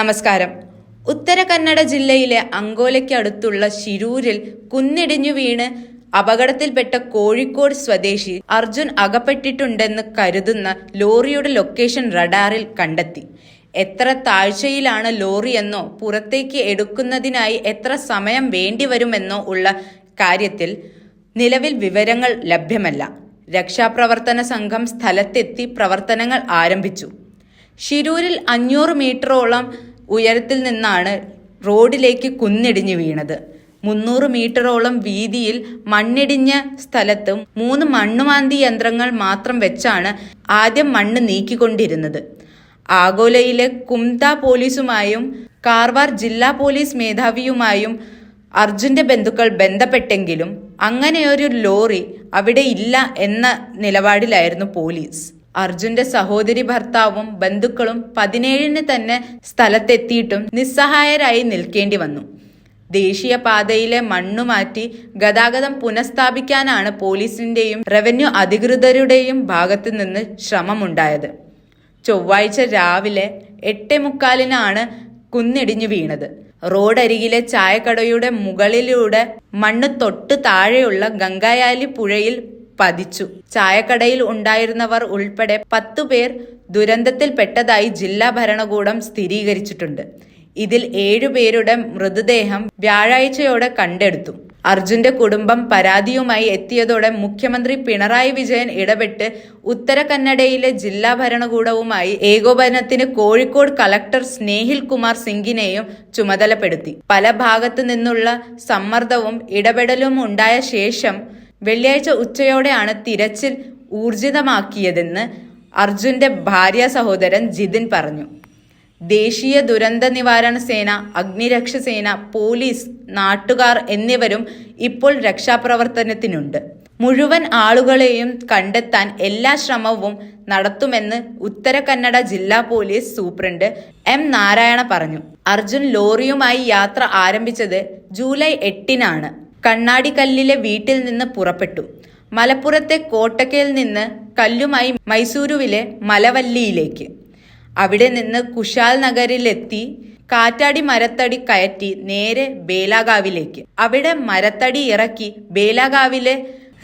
നമസ്കാരം. ഉത്തര കന്നഡ ജില്ലയിലെ അങ്കോലയ്ക്കടുത്തുള്ള ശിരൂരിൽ കുന്നിടിഞ്ഞു വീണ് അപകടത്തിൽപ്പെട്ട കോഴിക്കോട് സ്വദേശി അർജുൻ അകപ്പെട്ടിട്ടുണ്ടെന്ന് കരുതുന്ന ലോറിയുടെ ലൊക്കേഷൻ റഡാറിൽ കണ്ടെത്തി. എത്ര താഴ്ചയിലാണ് ലോറിയെന്നോ പുറത്തേക്ക് എടുക്കുന്നതിനായി എത്ര സമയം വേണ്ടിവരുമെന്നോ ഉള്ള കാര്യത്തിൽ നിലവിൽ വിവരങ്ങൾ ലഭ്യമല്ല. രക്ഷാപ്രവർത്തന സംഘം സ്ഥലത്തെത്തി പ്രവർത്തനങ്ങൾ ആരംഭിച്ചു. ഷിരൂരിൽ അഞ്ഞൂറ് മീറ്ററോളം ഉയരത്തിൽ നിന്നാണ് റോഡിലേക്ക് കുന്നിടിഞ്ഞു വീണത്. മുന്നൂറ് മീറ്ററോളം വീതിയിൽ മണ്ണിടിഞ്ഞ സ്ഥലത്ത് മൂന്ന് മണ്ണുമാന്തി യന്ത്രങ്ങൾ മാത്രം വെച്ചാണ് ആദ്യം മണ്ണ് നീക്കിക്കൊണ്ടിരുന്നത്. ആഗോലയിലെ കുംത പോലീസുമായും കാർവാർ ജില്ലാ പോലീസ് മേധാവിയുമായും അർജുന്റെ ബന്ധുക്കൾ ബന്ധപ്പെട്ടെങ്കിലും അങ്ങനെയൊരു ലോറി അവിടെ ഇല്ല എന്ന നിലപാടിലായിരുന്നു പോലീസ്. അർജുന്റെ സഹോദരി ഭർത്താവും ബന്ധുക്കളും പതിനേഴിന് തന്നെ സ്ഥലത്തെത്തിയിട്ടും നിസ്സഹായരായി നിൽക്കേണ്ടി വന്നു. ദേശീയപാതയിലെ മണ്ണു മാറ്റി ഗതാഗതം പുനഃസ്ഥാപിക്കാനാണ് പോലീസിന്റെയും റവന്യൂ അധികൃതരുടെയും ഭാഗത്തു നിന്ന് ശ്രമമുണ്ടായത്. ചൊവ്വാഴ്ച രാവിലെ എട്ടേ മുക്കാലിനാണ് കുന്നിടിഞ്ഞു വീണത്. റോഡരികിലെ ചായക്കടയുടെ മുകളിലൂടെ മണ്ണ് തൊട്ട് താഴെയുള്ള ഗംഗായാലി പുഴയിൽ പതിച്ചു. ചായക്കടയിൽ ഉണ്ടായിരുന്നവർ ഉൾപ്പെടെ പത്തു പേർ ദുരന്തത്തിൽപ്പെട്ടതായി ജില്ലാ ഭരണകൂടം സ്ഥിരീകരിച്ചിട്ടുണ്ട്. ഇതിൽ ഏഴുപേരുടെ മൃതദേഹം വ്യാഴാഴ്ചയോടെ കണ്ടെടുത്തു. അർജുന്റെ കുടുംബം പരാതിയുമായി എത്തിയതോടെ മുഖ്യമന്ത്രി പിണറായി വിജയൻ ഇടപെട്ട് ഉത്തര കന്നഡയിലെ ജില്ലാ ഭരണകൂടവുമായി ഏകോപനത്തിന് കോഴിക്കോട് കളക്ടർ സ്നേഹിൽ കുമാർ സിംഗിനെയും ചുമതലപ്പെടുത്തി. പല ഭാഗത്തു നിന്നുള്ള സമ്മർദ്ദവും ഇടപെടലും ഉണ്ടായ ശേഷം വെള്ളിയാഴ്ച ഉച്ചയോടെയാണ് തിരച്ചിൽ ഊർജിതമാക്കിയതെന്ന് അർജുന്റെ ഭാര്യ സഹോദരൻ ജിതിൻ പറഞ്ഞു. ദേശീയ ദുരന്ത നിവാരണ സേന അഗ്നിരക്ഷ സേന പോലീസ് നാട്ടുകാർ എന്നിവരും ഇപ്പോൾ രക്ഷാപ്രവർത്തനത്തിനുണ്ട്. മുഴുവൻ ആളുകളെയും കണ്ടെത്താൻ എല്ലാ ശ്രമവും നടത്തുമെന്ന് ഉത്തര കന്നഡ ജില്ലാ പോലീസ് സൂപ്രണ്ട് എം നാരായണ പറഞ്ഞു. അർജുൻ ലോറിയുമായി യാത്ര ആരംഭിച്ചത് ജൂലൈ എട്ടിനാണ്. കണ്ണാടിക്കല്ലിലെ വീട്ടിൽ നിന്ന് പുറപ്പെട്ടു. മലപ്പുറത്തെ കോട്ടക്കയിൽ നിന്ന് കല്ലുമായി മൈസൂരുവിലെ മലവല്ലിയിലേക്ക്. അവിടെ നിന്ന് കുശാൽ നഗറിലെത്തി കാറ്റാടി മരത്തടി കയറ്റി നേരെ ബേലാഗാവിലേക്ക്. അവിടെ മരത്തടി ഇറക്കി ബേലാഗാവിലെ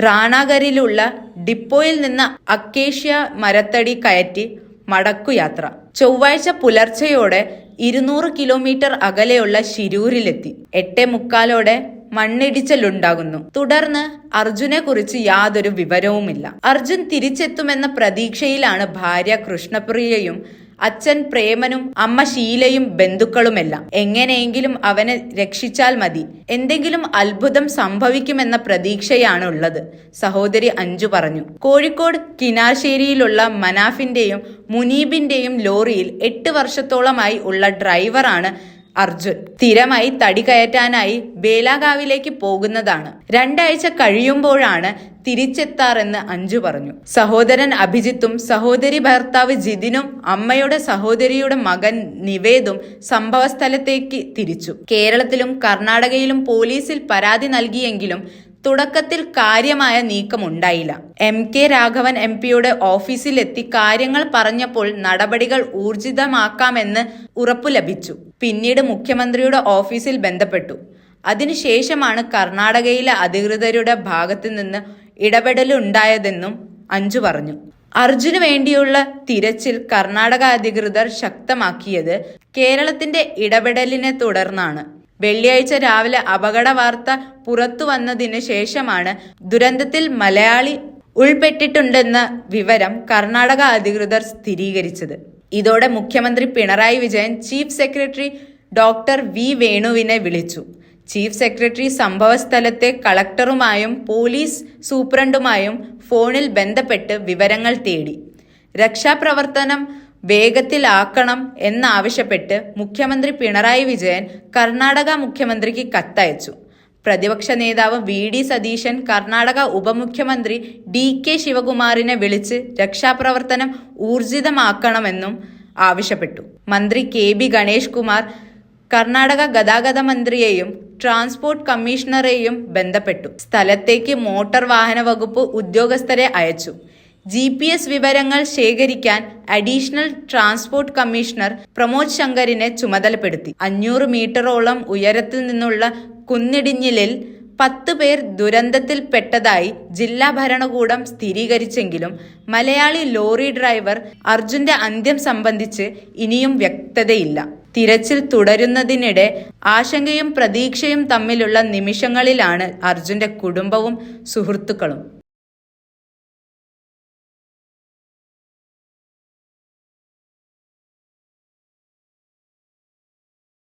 റാണാഗറിലുള്ള ഡിപ്പോയിൽ നിന്ന് അക്കേഷ്യ മരത്തടി കയറ്റി മടക്കുയാത്ര ചൊവ്വാഴ്ച പുലർച്ചയോടെ ഇരുന്നൂറ് കിലോമീറ്റർ അകലെയുള്ള ശിരൂരിലെത്തി. എട്ടേ മുക്കാലോടെ മണ്ണിടിച്ചലുണ്ടാകുന്നു. തുടർന്ന് അർജുനെ കുറിച്ച് യാതൊരു വിവരവുമില്ല. അർജുൻ തിരിച്ചെത്തുമെന്ന പ്രതീക്ഷയിലാണ് ഭാര്യ കൃഷ്ണപ്രിയയും അച്ഛൻ പ്രേമനും അമ്മ ശീലയും ബന്ധുക്കളുമെല്ലാം. എങ്ങനെയെങ്കിലും അവനെ രക്ഷിച്ചാൽ മതി. എന്തെങ്കിലും അത്ഭുതം സംഭവിക്കുമെന്ന പ്രതീക്ഷയാണ് ഉള്ളത് സഹോദരി അഞ്ജു പറഞ്ഞു. കോഴിക്കോട് കിനാശ്ശേരിയിലുള്ള മനാഫിന്റെയും മുനീബിന്റെയും ലോറിയിൽ എട്ട് വർഷത്തോളമായി ഉള്ള ഡ്രൈവറാണ് അർജുൻ സ്ഥിരമായി തടി കയറ്റാനായി ബേലാഗാവിലേക്ക് പോകുന്നതാണ്. രണ്ടാഴ്ച കഴിയുമ്പോഴാണ് തിരിച്ചെത്താറെന്ന് അഞ്ജു പറഞ്ഞു. സഹോദരൻ അഭിജിത്തും സഹോദരി ഭർത്താവ് ജിതിനും അമ്മയുടെ സഹോദരിയുടെ മകൻ നിവേദും സംഭവസ്ഥലത്തേക്ക് തിരിച്ചു. കേരളത്തിലും കർണാടകയിലും പോലീസിൽ പരാതി നൽകിയെങ്കിലും തുടക്കത്തിൽ കാര്യമായ നീക്കമുണ്ടായില്ല. എം കെ രാഘവൻ എം പിയുടെ ഓഫീസിലെത്തി കാര്യങ്ങൾ പറഞ്ഞപ്പോൾ നടപടികൾ ഊർജിതമാക്കാമെന്ന് ഉറപ്പു ലഭിച്ചു. പിന്നീട് മുഖ്യമന്ത്രിയുടെ ഓഫീസിൽ ബന്ധപ്പെട്ടു. അതിനുശേഷമാണ് കർണാടകയിലെ അധികൃതരുടെ ഭാഗത്തു നിന്ന് ഇടപെടലുണ്ടായതെന്നും അഞ്ജു പറഞ്ഞു. അർജുന് വേണ്ടിയുള്ള തിരച്ചിൽ കർണാടക അധികൃതർ ശക്തമാക്കിയത് കേരളത്തിന്റെ ഇടപെടലിനെ തുടർന്നാണ്. വെള്ളിയാഴ്ച രാവിലെ അപകട വാർത്ത പുറത്തു വന്നതിന് ശേഷമാണ് ദുരന്തത്തിൽ മലയാളി ഉൾപ്പെട്ടിട്ടുണ്ടെന്ന വിവരം കർണാടക അധികൃതർ സ്ഥിരീകരിച്ചത്. ഇതോടെ മുഖ്യമന്ത്രി Pinarayi Vijayan chief secretary doctor V വേണുവിനെ വിളിച്ചു. ചീഫ് സെക്രട്ടറി സംഭവസ്ഥലത്തെ കളക്ടറുമായും പോലീസ് സൂപ്രണ്ടുമായും ഫോണിൽ ബന്ധപ്പെട്ട് വിവരങ്ങൾ തേടി. രക്ഷാപ്രവർത്തനം വേഗത്തിലാക്കണം എന്നാവശ്യപ്പെട്ട് മുഖ്യമന്ത്രി പിണറായി വിജയൻ കർണാടക മുഖ്യമന്ത്രിക്ക് കത്തയച്ചു. പ്രതിപക്ഷ നേതാവ് വി ഡി സതീശൻ കർണാടക ഉപമുഖ്യമന്ത്രി ഡി കെ ശിവകുമാറിനെ വിളിച്ച് രക്ഷാപ്രവർത്തനം ഊർജിതമാക്കണമെന്നും ആവശ്യപ്പെട്ടു. മന്ത്രി കെ ബി ഗണേഷ് കുമാർ കർണാടക ഗതാഗത മന്ത്രിയെയും ട്രാൻസ്പോർട്ട് കമ്മീഷണറെയും ബന്ധപ്പെട്ടു. സ്ഥലത്തേക്ക് മോട്ടോർ വാഹന വകുപ്പ് ഉദ്യോഗസ്ഥരെ അയച്ചു. ജി പി എസ് വിവരങ്ങൾ ശേഖരിക്കാൻ അഡീഷണൽ ട്രാൻസ്പോർട്ട് കമ്മീഷണർ പ്രമോദ് ശങ്കറിനെ ചുമതലപ്പെടുത്തി. അഞ്ഞൂറ് മീറ്ററോളം ഉയരത്തിൽ നിന്നുള്ള കുന്നിടിഞ്ഞിലിൽ പത്ത് പേർ ദുരന്തത്തിൽപ്പെട്ടതായി ജില്ലാ ഭരണകൂടം സ്ഥിരീകരിച്ചെങ്കിലും മലയാളി ലോറി ഡ്രൈവർ അർജുന്റെ അന്ത്യം സംബന്ധിച്ച് ഇനിയും വ്യക്തതയില്ല. തിരച്ചിൽ തുടരുന്നതിനിടെ ആശങ്കയും പ്രതീക്ഷയും തമ്മിലുള്ള നിമിഷങ്ങളിലാണ് അർജുന്റെ കുടുംബവും സുഹൃത്തുക്കളും.